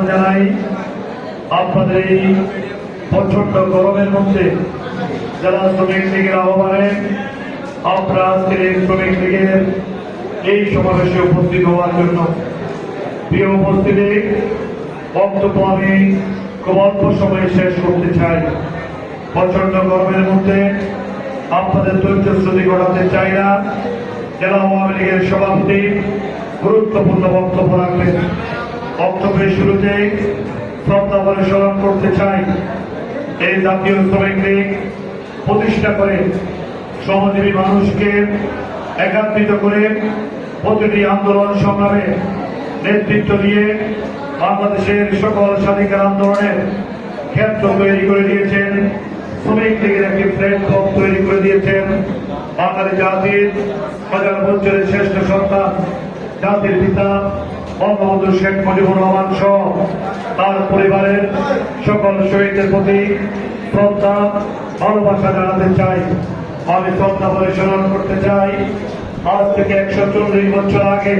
জানাই আপনাদের এই প্রচণ্ড গরমের মধ্যে যারা শ্রমিক লীগের আহ্বানে আপনারা আজকের শ্রমিক লীগের এই সমাবেশে উপস্থিত হওয়ার জন্য প্রিয় উপস্থিতি, বক্তব্য আমি খুব অল্প সময়ে শেষ করতে চাই। প্রচণ্ড গরমের মধ্যে আপনাদের ধৈর্য শ্রুতি ঘটাতে চাই না। জেলা আওয়ামী লীগের সভাপতি গুরুত্বপূর্ণ বক্তব্য রাখবেন। বক্তব্যের শুরুতে শ্রদ্ধা করে স্মরণ করতে চাই। এই জাতীয় শ্রমিক লীগ প্রতিষ্ঠা করে শ্রমজীবী মানুষকে একাত্রিত করে প্রতিটি আন্দোলন সংগ্রামে নেতৃত্ব দিয়ে বাংলাদেশের সকল স্বাধিকার আন্দোলনের ক্ষেত্র তৈরি করে দিয়েছেন, শ্রমিক লীগের একটি প্ল্যাটফর্ম তৈরি করে দিয়েছেন। বাঙালি জাতির হাজার বছরের শ্রেষ্ঠ সন্তান, জাতির পিতা বঙ্গবন্ধু শেখ মুজিবুর রহমান সহ তার পরিবারের সকল শহীদদের প্রতি শ্রদ্ধা, ভালোবাসা জানাতে চাই। আমি শ্রদ্ধা বলে স্মরণ করতে চাই। আজ থেকে একশো চল্লিশ বছর আগে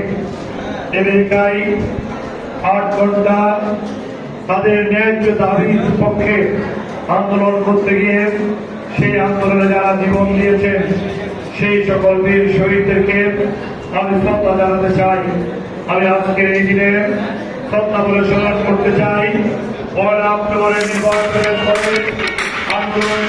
আমেরিকায় আট ঘণ্টা তাদের ন্যায্য দাবির পক্ষে আন্দোলন করতে গিয়ে সেই আন্দোলনে যারা জীবন দিয়েছেন, সেই সকল বীর শহীদদেরকে আমি শ্রদ্ধা জানাতে চাই। আমি আজকের এই দিনে সত্তা স্মরণ করতে চাই। পয়লা অক্টোবরের নির্বাচনের পরে আন্দোলন